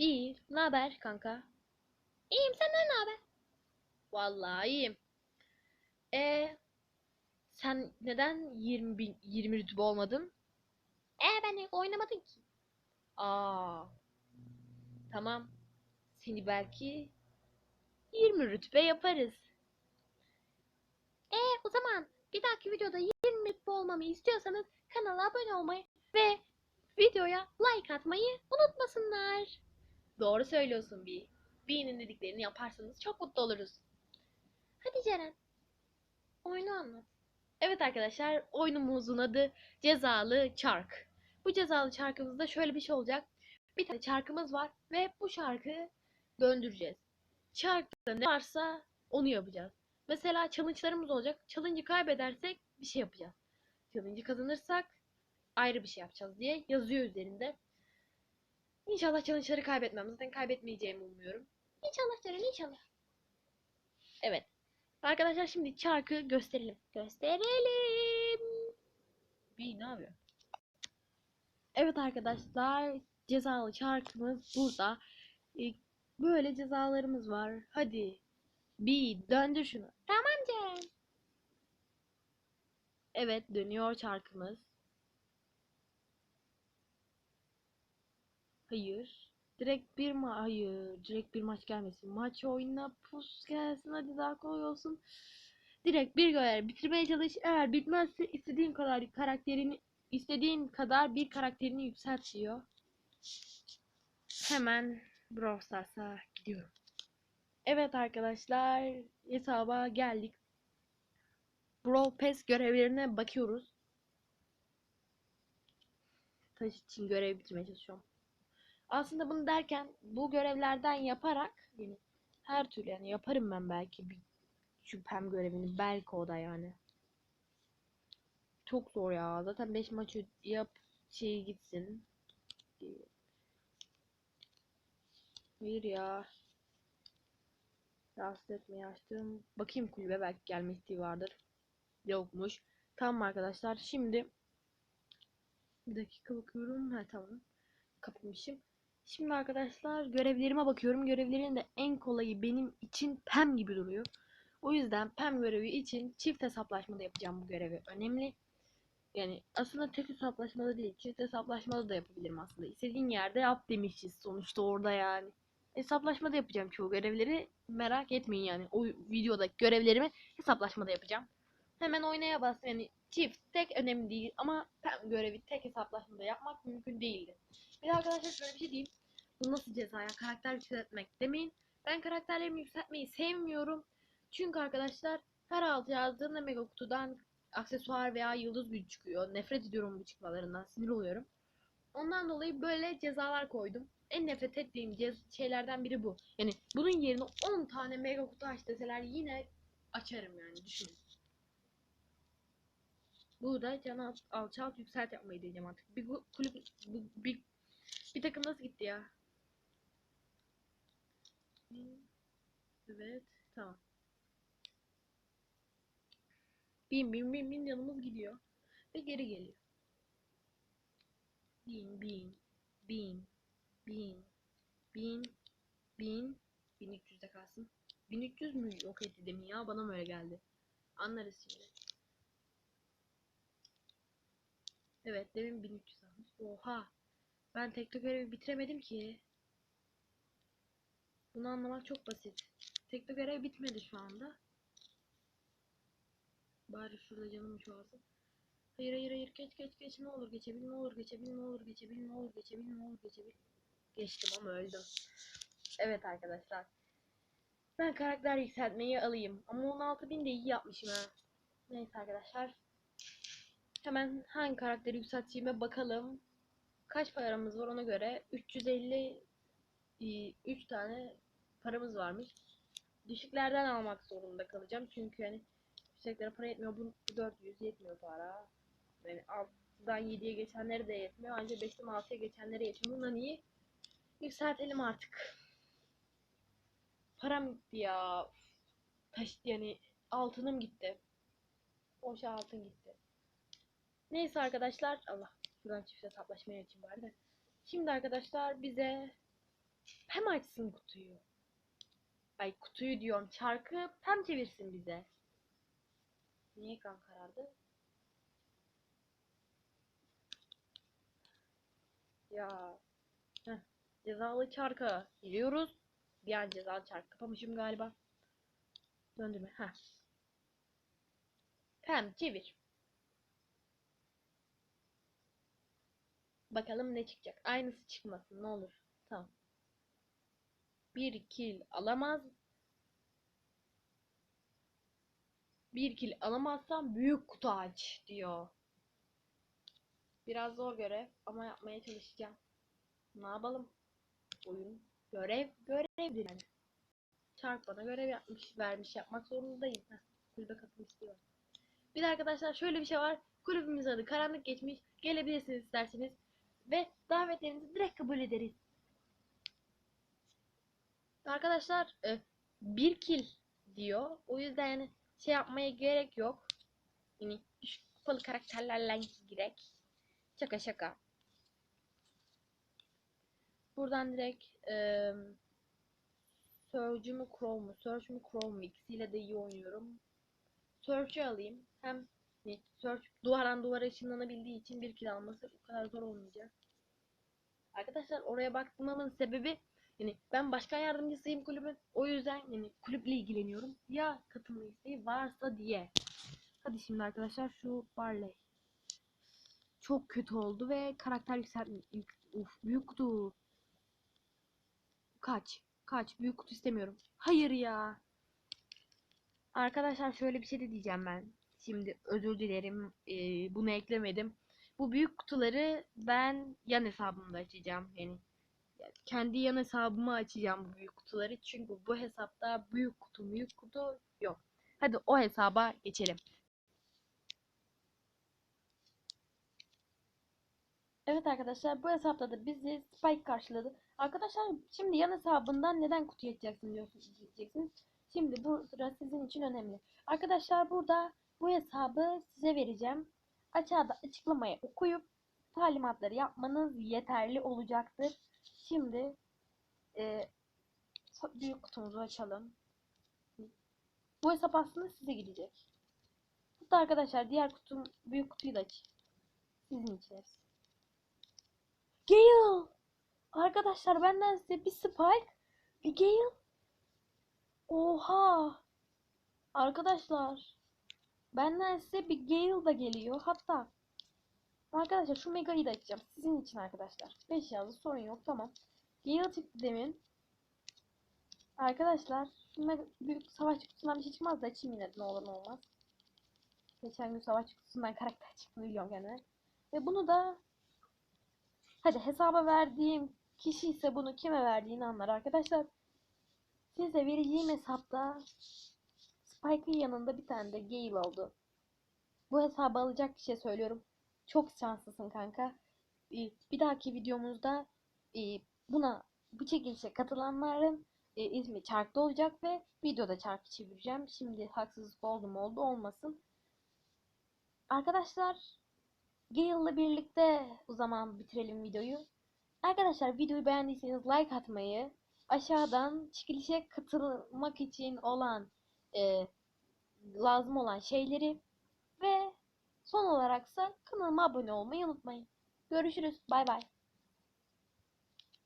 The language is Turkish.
Bir, ne haber kanka? İyiyim senden ne haber? Vallahi iyiyim. E sen neden 20 bin, 20 rütbe olmadın? Ee ben oynamadın ki. Aa. Tamam. Seni belki 20 rütbe yaparız. Ee o zaman bir dahaki videoda 20 rütbe olmamı istiyorsanız kanala abone olmayı ve videoya like atmayı unutmasınlar. Doğru söylüyorsun bir. B'nin dediklerini yaparsanız çok mutlu oluruz. Hadi Ceren. Oyunu anlat. Evet arkadaşlar oyunumuzun adı Cezalı Çark. Bu cezalı çarkımızda şöyle bir şey olacak. Bir tane çarkımız var ve bu çarkı döndüreceğiz. Çarkta ne varsa onu yapacağız. Mesela challenge'larımız olacak. Challenge'ı kaybedersek bir şey yapacağız. Challenge'ı kazanırsak ayrı bir şey yapacağız diye yazıyor üzerinde. İnşallah challenge'ları kaybetmem. Zaten kaybetmeyeceğimi umuyorum. İnşallah Ceren inşallah. Evet. Arkadaşlar şimdi çarkı gösterelim. Gösterelim. Bir ne yapıyor? Evet arkadaşlar cezalı çarkımız burada. E, Böyle cezalarımız var. Hadi bir döndür şunu. Tamam Ceren. Evet dönüyor çarkımız. Hayır. Direkt bir ma hayır. Direkt bir maç gelmesin. Maç oyna pus gelsin. Hadi daha kolay olsun. Direkt bir görev bitirmeye çalış. Eğer bitmezse istediğin kadar karakterini istediğin kadar bir karakterini yükseltiyor. Hemen Brawl Stars'a gidiyorum. Evet arkadaşlar hesaba geldik. Brawl Pass görevlerine bakıyoruz. Taş için görev bitirmeye çalışıyorum. Aslında bunu derken bu görevlerden yaparak yani her türlü yani yaparım ben belki bir şüphem görevini belki o da yani. Çok zor ya. Zaten 5 maç yap şey gitsin. Hayır ya. Rahatsız etmeyi açtım. Bakayım kulübe belki gelme isteği vardır. Yokmuş. Tamam arkadaşlar. Şimdi bir dakika bakıyorum. Ha tamam. Kapatmışım. Şimdi arkadaşlar görevlerime bakıyorum. Görevlerin de en kolayı benim için PEM gibi duruyor. O yüzden PEM görevi için çift hesaplaşmada yapacağım bu görevi. Önemli. Yani aslında tek hesaplaşmada değil. Çift hesaplaşmada da yapabilirim aslında. İstediğin yerde yap demişiz sonuçta orada yani. Hesaplaşmada yapacağım çoğu görevleri. Merak etmeyin yani. O videodaki görevlerimi hesaplaşmada yapacağım. Hemen oynaya bas. Yani çift tek önemli değil ama PEM görevi tek hesaplaşmada yapmak mümkün değildi. Bir arkadaşlar şöyle bir şey diyeyim. Bu nasıl ceza ya? Karakter yükseltmek demeyin. Ben karakterlerimi yükseltmeyi sevmiyorum. Çünkü arkadaşlar her altı yazdığımda mega kutudan aksesuar veya yıldız gücü çıkıyor. Nefret ediyorum bu çıkmalarından. Sinir oluyorum. Ondan dolayı böyle cezalar koydum. En nefret ettiğim cez şeylerden biri bu. Yani bunun yerine 10 tane mega kutu aç deseler yine açarım yani düşünün. Burada canı al- alçalt yükselt yapmayı deneyeceğim artık. Bir kulüp bu, bir, bir takım nasıl gitti ya? Evet tamam. Bin bin bin bin yanımız gidiyor. Ve geri geliyor. Bin bin bin bin bin bin 1300'de kalsın. 1300 mü yok etti demin ya bana mı öyle geldi? Anlarız şimdi. Evet demin 1300 almış. Oha. Ben tekli görevi bitiremedim ki. Bunu anlamak çok basit. Tekli görev bitmedi şu anda. Bari şurada canım çoğalsın. Hayır hayır hayır geç geç geç ne olur geçebil ne olur geçebil ne olur geçebil ne olur geçebil ne olur geçebil. Geçtim ama öldüm. Evet arkadaşlar. Ben karakter yükseltmeyi alayım. Ama 16.000 de iyi yapmışım ha. Neyse arkadaşlar. Hemen hangi karakteri yükselteceğime bakalım. Kaç paramız var ona göre. 350 3 tane paramız varmış. Düşüklerden almak zorunda kalacağım. Çünkü hani yükseklere para yetmiyor. Bu 400 yetmiyor para. Yani 6'dan 7'ye geçenlere de yetmiyor. Ancak 5'ten 6'ya geçenlere yetiyor. Bundan iyi yükseltelim artık. Param gitti ya. Taş yani altınım gitti. Boşa altın gitti. Neyse arkadaşlar Allah şuradan çift hesaplaşmaya açayım bari de. Şimdi arkadaşlar bize Pem açsın kutuyu. Ay kutuyu diyorum. Çarkı Pem çevirsin bize. Niye ekran karardı? Ya. Heh. Cezalı çarka giriyoruz. Bir an cezalı çark kapamışım galiba. Döndürme. Ha. Pem çevir. Bakalım ne çıkacak. Aynısı çıkmasın ne olur. Tamam. Bir kill alamaz. Bir kill alamazsam büyük kutu aç diyor. Biraz zor görev ama yapmaya çalışacağım. Ne yapalım? Oyun görev görevdir yani. Çark bana görev yapmış, vermiş yapmak zorundayım. Heh, kulübe katılım istiyor. Bir de arkadaşlar şöyle bir şey var. Kulübümüz adı karanlık geçmiş. Gelebilirsiniz isterseniz. Ve davetlerinizi direkt kabul ederiz. Arkadaşlar e, bir kill diyor. O yüzden yani şey yapmaya gerek yok. Yani düşük kupalı karakterlerle girek. Şaka şaka. Buradan direkt e, Surge'ü mü Crow mu? Surge mü Crow mu? İkisiyle de iyi oynuyorum. Surge'ü alayım. Hem hani, Surge duvardan duvara ışınlanabildiği için bir kill alması o kadar zor olmayacak. Arkadaşlar oraya bakmamın sebebi yani ben başkan yardımcısıyım kulübün. O yüzden yani kulüple ilgileniyorum. Ya katılma isteği varsa diye. Hadi şimdi arkadaşlar şu Barley. Çok kötü oldu ve karakter yükseltme. Yük, uf büyük kutu. Kaç. Kaç. Büyük kutu istemiyorum. Hayır ya. Arkadaşlar şöyle bir şey de diyeceğim ben. Şimdi özür dilerim. Ee, bunu eklemedim. Bu büyük kutuları ben yan hesabımda açacağım. Yani kendi yan hesabıma açacağım bu büyük kutuları. Çünkü bu hesapta büyük kutu büyük kutu yok. Hadi o hesaba geçelim. Evet arkadaşlar bu hesapta da bizi Spike karşıladı. Arkadaşlar şimdi yan hesabından neden kutu açacaksın diyorsunuz diyeceksiniz. Şimdi bu sıra sizin için önemli. Arkadaşlar burada bu hesabı size vereceğim. Aşağıda açıklamayı okuyup talimatları yapmanız yeterli olacaktır. Şimdi e, büyük kutumuzu açalım. Bu hesap aslında size gidecek. Hatta arkadaşlar diğer kutum büyük kutuyu da aç. Sizin için hepsi. Gale! Arkadaşlar benden size bir Spike, bir Gale. Oha! Arkadaşlar benden size bir Gale da geliyor. Hatta arkadaşlar şu Mega'yı da açacağım. Sizin için arkadaşlar. 5 yazdı sorun yok tamam. Çıktı demin. Arkadaşlar mega, büyük savaş kutusundan bir şey çıkmaz da açayım yine ne olur ne olmaz. Geçen gün savaş kutusundan karakter çıktı biliyorum gene. Ve bunu da hadi hesaba verdiğim kişi ise bunu kime verdiğini anlar arkadaşlar. Size vereceğim hesapta Spike'ın yanında bir tane de Gale oldu. Bu hesabı alacak kişiye söylüyorum. Çok şanslısın kanka. Ee, Bir dahaki videomuzda e, buna bu çekilişe katılanların e, ismi çarkta olacak ve videoda çarkı çevireceğim. Şimdi haksızlık oldu mu oldu olmasın. Arkadaşlar Gale'la birlikte o zaman bitirelim videoyu. Arkadaşlar videoyu beğendiyseniz like atmayı, aşağıdan çekilişe katılmak için olan e, lazım olan şeyleri ve son olaraksa kanalıma abone olmayı unutmayın. Görüşürüz. Bay bay.